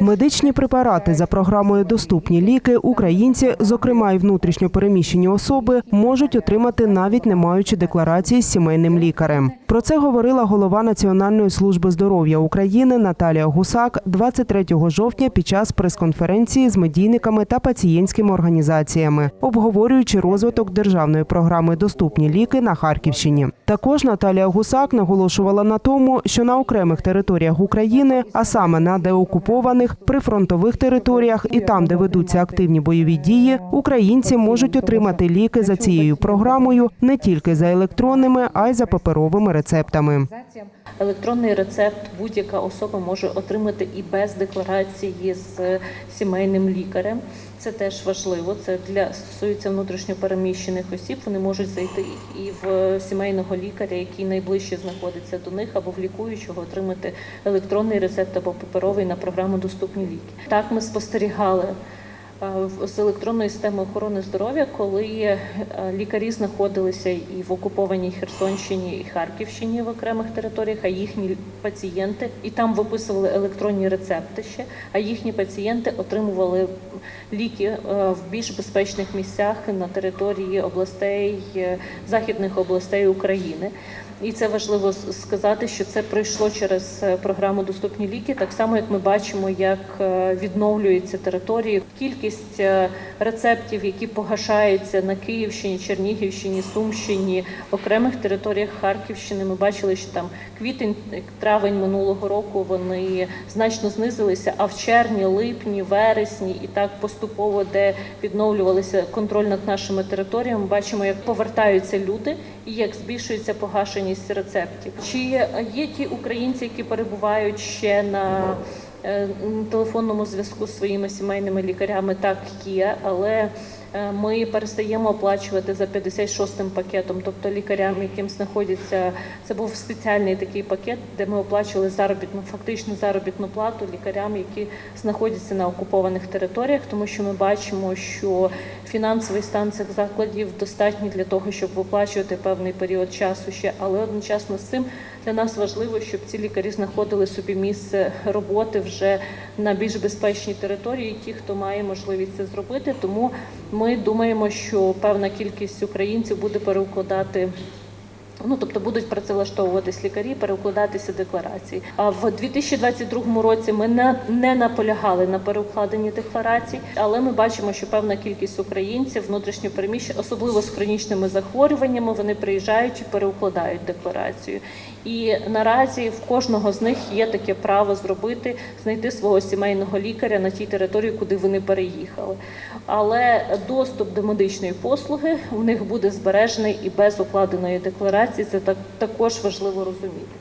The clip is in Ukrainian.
Медичні препарати за програмою Доступні ліки українці, зокрема й внутрішньо переміщені особи, можуть отримати навіть не маючи декларації з сімейним лікарем. Про це говорила голова Національної служби здоров'я України Наталія Гусак 23 жовтня під час прес-конференції з медійниками та пацієнтськими організаціями, обговорюючи розвиток державної програми Доступні ліки на Харківщині. Також Наталія Гусак наголошувала на тому, що на окремих територіях України, а саме на деокупованих, прифронтових територіях і там, де ведуться активні бойові дії, українці можуть отримати ліки за цією програмою не тільки за електронними, а й за паперовими рецептами. Електронний рецепт будь-яка особа може отримати і без декларації з сімейним лікарем. Це теж важливо. Це для стосується внутрішньопереміщених осіб. Вони можуть зайти і в сімейного лікаря, який найближче знаходиться до них, або в лікуючого отримати електронний рецепт або паперовий на програму Доступні ліки. Так ми спостерігали е, з електронної системи охорони здоров'я, коли е, лікарі знаходилися і в окупованій Херсонщині і Харківщині в окремих територіях, а їхні пацієнти і там виписували електронні рецепти ще, а їхні пацієнти отримували ліки е, в більш безпечних місцях на території областей е, західних областей України. І це важливо сказати, що це пройшло через е, програму Доступні ліки, так само як ми бачимо, як е, відновлюються території. Кількість е, рецептів, які погашаються на Київщині, Чернігівщині, Сумщині, окремих територіях Харківщини. Ми бачили, що там квітень, травень минулого року вони значно знизилися. А в червні, липні, вересні і так поступово, де відновлювалися контроль над нашими територіями, бачимо, як повертаються люди і як збільшується погашеність рецептів. Чи є ті українці, які перебувають ще на телефонному зв'язку з своїми сімейними лікарями? Так є, але е, ми перестаємо оплачувати за 56-м пакетом, тобто лікарям, яким знаходяться, це був спеціальний такий пакет, де ми оплачували заробітну, фактично заробітну плату лікарям, які знаходяться на окупованих територіях, тому що ми бачимо, що фінансовий стан цих закладів достатній для того, щоб виплачувати певний період часу ще, але одночасно з цим для нас важливо, щоб ці лікарі знаходили собі місце роботи вже на більш безпечній території, ті, хто має можливість це зробити. Тому ми думаємо, що певна кількість українців буде переукладати. Ну, тобто будуть працевлаштовуватись лікарі, переукладатися декларації. А в 2022 році ми не, не наполягали на переукладенні декларацій, але ми бачимо, що певна кількість українців внутрішньо переміщень, особливо з хронічними захворюваннями, вони приїжджають і переукладають декларацію. І наразі в кожного з них є таке право зробити, знайти свого сімейного лікаря на тій території, куди вони переїхали. Але доступ до медичної послуги у них буде збережений і без укладеної декларації. Це так також важливо розуміти.